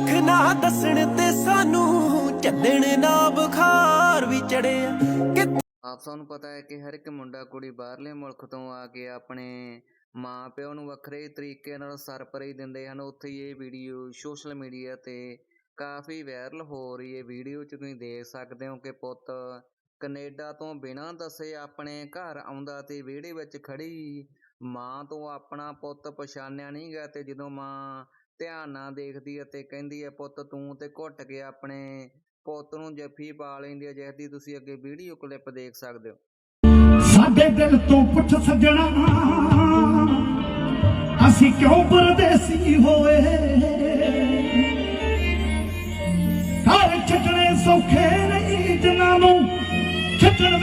ਦੁੱਖ ਨਾ ਦੱਸਣ ਤੇ ਸਾਨੂੰ ਚੱਲਣ ਨਾ ਬੁਖਾਰ ਵੀ ਚੜਿਆ ਆਪ ਸਭ ਪਤਾ ਹੈ ਕਿ ਹਰ ਇੱਕ ਮੁੰਡਾ ਕੁੜੀ ਬਾਹਰਲੇ ਮੁਲਕ ਤੋਂ ਆ ਕੇ ਆਪਣੇ ਮਾਂ ਪਿਓ ਨੂੰ ਵੱਖਰੇ ਤਰੀਕੇ ਨਾਲ ਸਰਪ੍ਰਾਈਜ਼ ਦਿੰਦੇ ਹਨ। ਉੱਥੇ ਇਹ ਵੀਡੀਓ ਸੋਸ਼ਲ ਮੀਡੀਆ ਤੇ ਕਾਫੀ ਵਾਇਰਲ ਹੋ ਰਹੀ ਹੈ। ਵੀਡੀਓ 'ਚ ਤੁਸੀਂ ਦੇਖ ਸਕਦੇ ਹੋ ਕਿ ਪੁੱਤ ਕੈਨੇਡਾ ਤੋਂ ਬਿਨਾਂ ਦੱਸੇ ਆਪਣੇ ਘਰ ਆਉਂਦਾ ਤੇ ਵਿਹੜੇ ਵਿੱਚ ਖੜੀ ਮਾਂ ਤੋਂ ਆਪਣਾ ਪੁੱਤ ਪਛਾਣਿਆ ਨਹੀਂ ਗਿਆ ਤੇ ਜਦੋਂ ਮਾਂ ਧਿਆਨ ਨਾਲ ਦੇਖਦੀ ਅਤੇ ਕਹਿੰਦੀ ਹੈ, ਪੁੱਤ ਤੂੰ ਤੇ ਘੁੱਟ ਕੇ ਆਪਣੇ ਪੁੱਤ ਨੂੰ ਜੱਫੀ ਪਾ ਲੈਂਦੀ ਹੈ ਜਿਹਦੀ ਤੁਸੀਂ ਅੱਗੇ ਵੀਡੀਓ ਕਲਿੱਪ ਦੇਖ ਸਕਦੇ ਹੋ। ਸਾਡੇ ਦਿਲ ਤੋਂ ਪੁੱਛ ਸੱਜਣਾ, ਅਸੀਂ ਕਿਉਂ ਪਰਦੇਸੀ ਹੋਏ? ਘਰ ਛੱਡਣੇ ਸੌਖੇ ਨਹੀਂ ਜਿਨ੍ਹਾਂ ਨੂੰ ਛੱਡਣ